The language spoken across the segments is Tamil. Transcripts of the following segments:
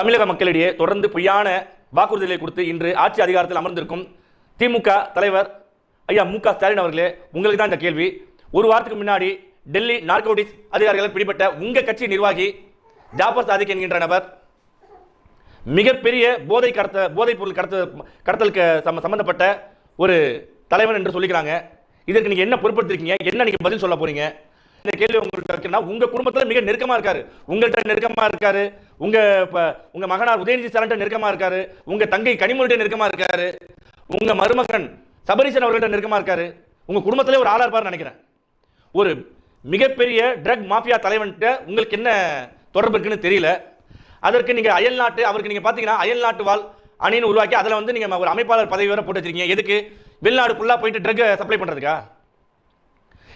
தமிழக மக்களிடையே தொடர்ந்து பொய்யான வாக்குறுதிகளை கொடுத்து இன்று ஆட்சி அதிகாரத்தில் அமர்ந்திருக்கும் திமுக தலைவர் ஐயா மு க ஸ்டாலின் அவர்களே உங்களுக்கு தான் இந்த கேள்வி. ஒரு வாரத்துக்கு முன்னாடி டெல்லி நார்கோட்டிஸ் அதிகாரிகளால் பிடிபட்ட உங்கள் கட்சி நிர்வாகி ஜாபர் சாதிக் என்கின்ற நபர் மிகப்பெரிய போதை கடத்த போதைப் பொருள் கடத்த கடத்தலுக்கு சம்ம- சம்மந்தப்பட்ட ஒரு தலைவன் என்று சொல்லிக்கிறாங்க. இதற்கு நீங்கள் என்ன பொறுப்படுத்திருக்கீங்க என்ன நீங்கள் பதில் சொல்ல போகிறீங்க இந்த கேள்வி உங்கள்கிட்ட இருக்குன்னா உங்கள் குடும்பத்தில் மிக நெருக்கமாக இருக்காரு. உங்கள்கிட்ட நெருக்கமாக இருக்காரு. உங்க உங்க மகனார் உதயநிதி ஸ்டாலின் நெருக்கமா இருக்காரு. உங்க தங்கை கனிமொழிட்ட நெருக்கமா இருக்காரு. உங்க மருமகன் சபரீசன் அவர்கள்ட்ட நெருக்கமா இருக்காரு. உங்க குடும்பத்திலே ஒரு ஆளா இருப்பாருன்னு நினைக்கிறேன். ஒரு மிகப்பெரிய ட்ரக் மாஃபியா தலைவன்கிட்ட உங்களுக்கு என்ன தொடர்பு இருக்குன்னு தெரியல. அதற்கு நீங்க அயல் நாட்டு அவருக்கு நீங்க பாத்தீங்கன்னா அயல் நாட்டு வாழ் அணின்னு உருவாக்கி அதில் வந்து நீங்க ஒரு அமைப்பாளர் பதவி வேற போட்டு வச்சிருக்கீங்க. எதுக்கு? வெளிநாடு ஃபுல்லா போயிட்டு ட்ரக் சப்ளை பண்றதுக்கா?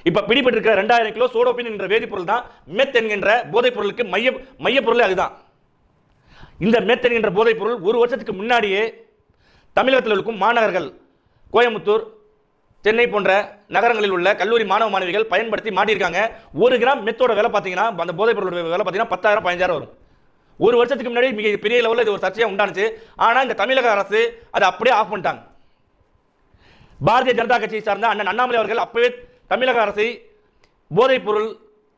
இப்ப பிடிபட்டிருக்கிற ரெண்டாயிரம் கிலோ சோடோபின் என்ற வேதிப்பொருள் தான் மெத் என்கின்ற போதைப் பொருளுக்கு மைய மையப் பொருளே அதுதான். இந்த மெத் என்ற போதைப் பொருள் ஒரு வருஷத்துக்கு முன்னாடியே தமிழகத்தில் இருக்கும் மாநகர்கள் கோயம்புத்தூர் சென்னை போன்ற நகரங்களில் உள்ள கல்லூரி மாணவ மாணவிகள் பயன்படுத்தி மாட்டியிருக்காங்க. ஒரு கிராம் மெத்தோட விலை பார்த்தீங்கன்னா அந்த போதைப் பொருளோட விலை பார்த்தீங்கன்னா பத்தாயிரம் பதினஞ்சாயிரம் வரும். ஒரு வருஷத்துக்கு முன்னாடி மிக பெரிய லெவலில் இது ஒரு சர்ச்சையாக உண்டானுச்சு. ஆனால் இந்த தமிழக அரசு அதை அப்படியே ஆஃப் பண்ணிட்டாங்க. பாரதிய ஜனதா கட்சியை சார்ந்த அண்ணன் அண்ணாமலை அவர்கள் அப்பவே தமிழக அரசை போதைப் பொருள்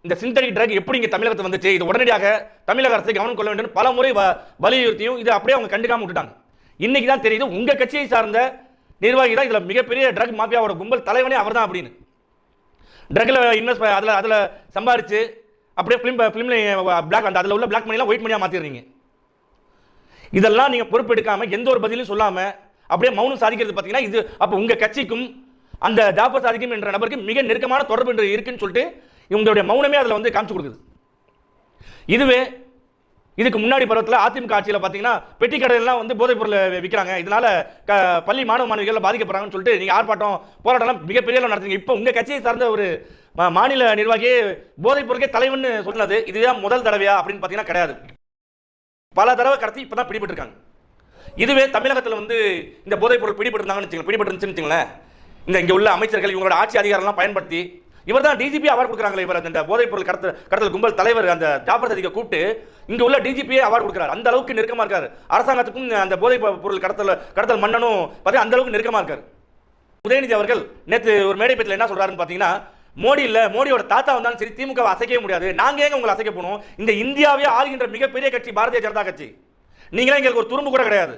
இந்த சிந்தடிக் ட்ரக் எப்படி இங்கே தமிழகத்தில் வந்துச்சு? இது உடனடியாக தமிழக அரசை கவனம் கொள்ள வேண்டும். பல முறை வ- வலியுறுத்தியும் இது அப்படியே அவங்க கண்டுக்காம விட்டுட்டாங்க. இன்னைக்கு தான் தெரியுது உங்கள் கட்சியை சார்ந்த நிர்வாகி தான் இதில் மிகப்பெரிய ட்ரக் மாஃபியாவோட கும்பல் தலைவனே அவர் தான் அப்படின்னு ட்ரக்கில் இன்வெஸ்ட் அதில் அதில் சம்பாரிச்சு அப்படியே ஃபிலிம் ஃபிலிமில் பிளாக் அந்த அதில் உள்ள பிளாக் மணிலாம் ஒயிட் மணியாக மாற்றிடுறீங்க இதெல்லாம் நீங்கள் பொறுப்பெடுக்காமல் எந்த ஒரு பதிலும் சொல்லாமல் அப்படியே மௌனம் சாதிக்கிறது பார்த்தீங்கன்னா இது அப்போ உங்கள் கட்சிக்கும் அந்த ஜாபர் சாதிக்கும் என்ற நபருக்கு மிக நெருக்கமான தொடர்பு என்று இருக்குன்னு சொல்லிட்டு இவங்களுடைய மௌனமே அதில் வந்து காமிச்சு கொடுக்குது. இதுவே இதுக்கு முன்னாடி பருவத்தில் அதிமுக ஆட்சியில் பார்த்தீங்கன்னா பெட்டி கடையெல்லாம் வந்து போதைப் பொருள் விற்கிறாங்க இதனால க பள்ளி மாணவ மாணவிகள் பாதிக்கப்படுறாங்கன்னு சொல்லிட்டு நீங்கள் ஆர்ப்பாட்டம் போராட்டம்லாம் மிகப்பெரிய அளவு நடத்துங்க இப்போ உங்கள் கட்சியை சார்ந்த ஒரு மா- மாநில நிர்வாகியே போதைப் பொருளுக்கே தலைவன் சொன்னது இதுதான் முதல் தடவையா அப்படின்னு பார்த்தீங்கன்னா கிடையாது. பல தடவை கடத்தி இப்போ தான் பிடிபட்டிருக்காங்க. இதுவே தமிழகத்தில் வந்து இந்த போதைப் பொருள் பிடிபட்டிருந்தாங்கன்னு வச்சுக்கோங்க. பிடிபட்டுருந்துச்சுன்னு வச்சுங்களேன் இந்த இங்கே உள்ள அமைச்சர்கள் இவங்களோட ஆட்சி அதிகாரம்லாம் பயன்படுத்தி இவர் தான் டிஜிபி அவார்டு கொடுக்குறாங்களே இவர் அந்த போதைப் பொருள் கடத்தல் கடத்தல் கும்பல் தலைவர் அந்த ஜாபர் சதிகை கூப்பிட்டு இங்கே உள்ள டிஜிபியே அவார்டு கொடுக்குறாரு. அந்த அளவுக்கு நெருக்கமாக இருக்காரு. அரசாங்கத்துக்கும் அந்த போதைப் பொருள் கடத்தல் கடத்தல் மன்னனும் பார்த்தீங்கன்னா அந்த அளவுக்கு நெருக்கமாக இருக்காரு. உதயநிதி அவர்கள் நேற்று ஒரு மேடை பேச்சில் என்ன சொல்றாருன்னு பார்த்தீங்கன்னா மோடி இல்ல மோடியோட தாத்தா வந்தாலும் சரி திமுக அசைக்கவே முடியாது. நாங்க ஏங்க உங்களை அசைக்க போனோம்? இந்த இந்தியாவே ஆளுகின்ற மிகப்பெரிய கட்சி பாரதிய ஜனதா கட்சி. நீங்களே எங்களுக்கு ஒரு துரும்பு கூட கிடையாது.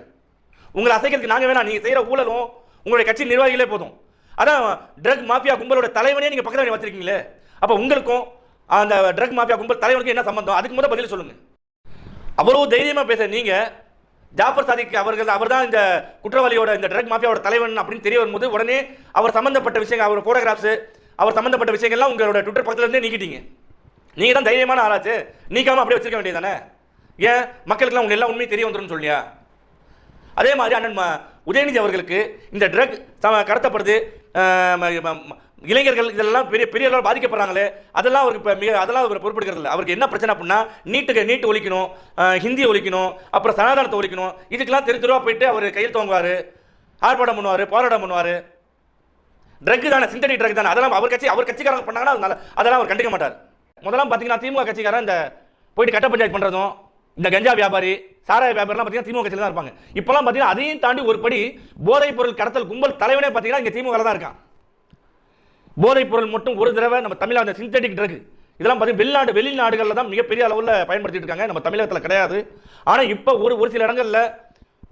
உங்களை அசைக்கிறதுக்கு நாங்க வேணாம். நீங்க செய்யற ஊழலும் உங்களுடைய கட்சி நிர்வாகிகளே போதும். அதான் ட்ரக் மாஃபியா கும்பலோட தலைவனே நீங்க பக்கத்தில் வச்சிருக்கீங்களே. அப்போ உங்களுக்கும் அந்த ட்ரக் மாஃபியா கும்பல் தலைவனுக்கு என்ன சம்பந்தம்? அதுக்கு முதல் பதில் சொல்லுங்கள் அவ்வளவு தைரியமாக பேச நீங்கள் ஜாஃபர் சாதிக் அவர்கள் அவர்தான் இந்த குற்றவாளியோட இந்த ட்ரக் மாஃபியாவோட தலைவன் அப்படின்னு தெரிய வரும்போது உடனே அவர் சம்பந்தப்பட்ட விஷயங்கள் அவர் ஃபோட்டோகிராஃப்ஸு அவர் சம்மந்தப்பட்ட விஷயங்கள்லாம் உங்களோட ட்விட்டர் பக்கத்துலேருந்தே நீக்கிட்டீங்க. நீங்கள் தான் தைரியமான ஆளாச்சு. நீக்காமல் அப்படியே வச்சிருக்க வேண்டியதானே ஏன்? மக்களுக்குலாம் உங்கள் எல்லாம் உண்மையை தெரிய வந்துடும் சொல்லியா? அதே மாதிரி அண்ணன் உதயநிதி அவர்களுக்கு இந்த ட்ரக் கடத்தப்படுது இளைஞர்கள் இதெல்லாம் பெரிய பெரிய அளவில் பாதிக்கப்படுறாங்களே அதெல்லாம் அவருக்கு இப்போ மிக அதெல்லாம் அவர் பொறுப்பெடுக்கிறது இல்லை. அவருக்கு என்ன பிரச்சனை அப்படின்னா நீட்டுக்கு நீட்டு ஒழிக்கணும் ஹிந்தியை ஹிந்தி ஒழிக்கணும் அப்புறம் சனாதனத்தை ஒழிக்கணும் இதுக்கெல்லாம் தெரு தெருவாக போயிட்டு அவர் கையில் தோங்குவார் ஆர்ப்பாட்டம் பண்ணுவார் போராட்டம் பண்ணுவார். ட்ரக் தானே சிந்தனி ட்ரக் தானே அதெல்லாம் அவர் கட்சி அவர் கட்சிக்காரங்க பண்ணாங்கன்னா அதனால அதெல்லாம் அவர் கண்டுக்க மாட்டார். முதல்லாம் பார்த்தீங்கன்னா திமுக கட்சிக்காரன் இந்த போயிட்டு கட்ட பஞ்சாயத்து பண்ணுறதும் இந்த கஞ்சா வியாபாரி சாராய வியாபாரிலாம் பார்த்தீங்கன்னா திமுக கட்சியில் தான் இருப்பாங்க. இப்போலாம் பார்த்தீங்கன்னா அதையும் தாண்டி ஒரு படி போதைப் பொருள் கடத்தல் கும்பல் தலைவனே பார்த்தீங்கன்னா இங்கே திமுக தான் இருக்கான். போதைப் பொருள் மட்டும் ஒரு தடவை நம்ம தமிழ் அந்த சிந்தடிக் ட்ரக் இதெல்லாம் பார்த்தீங்கன்னா வெளிநாடு வெளிநாடுகளில் தான் மிகப்பெரிய அளவில் பயன்படுத்திட்டு இருக்காங்க. நம்ம தமிழகத்தில் கிடையாது. ஆனால் இப்போ ஒரு ஒரு சில இடங்களில்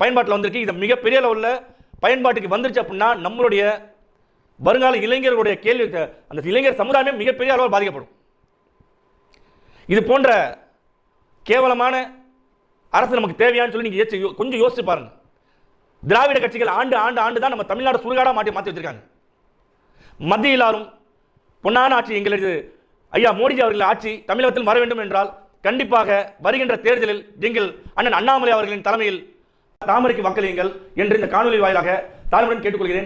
பயன்பாட்டில் வந்திருக்கு. இது மிகப்பெரிய அளவில் பயன்பாட்டுக்கு வந்துருச்சு அப்படின்னா நம்மளுடைய வருங்கால இளைஞர்களுடைய கேள்வி அந்த இளைஞர் சமுதாயமே மிகப்பெரிய அளவில் பாதிக்கப்படும். இது போன்ற கேவலமான அரசு நமக்கு தேவையான்னு சொல்லி நீங்கள் யோசிச்சு- கொஞ்சம் யோசிச்சு பாருங்க. திராவிட கட்சிகள் ஆண்டு ஆண்டு ஆண்டு தான் நம்ம தமிழ்நாடு சுடுகாடா மாற்றி மாற்றி வச்சிருக்காங்க. மத்தியிலாரும் பொன்னான ஆட்சி எங்களது ஐயா மோடிஜி அவர்கள் ஆட்சி தமிழகத்தில் வர வேண்டும் என்றால் கண்டிப்பாக வருகின்ற தேர்தலில் எங்கள் அண்ணன் அண்ணாமலை அவர்களின் தலைமையில் தாமரைக்கு வாக்களியுங்கள் என்று இந்த காணொலி வாயிலாக தாழ்வுடன் கேட்டுக்கொள்கிறேன்.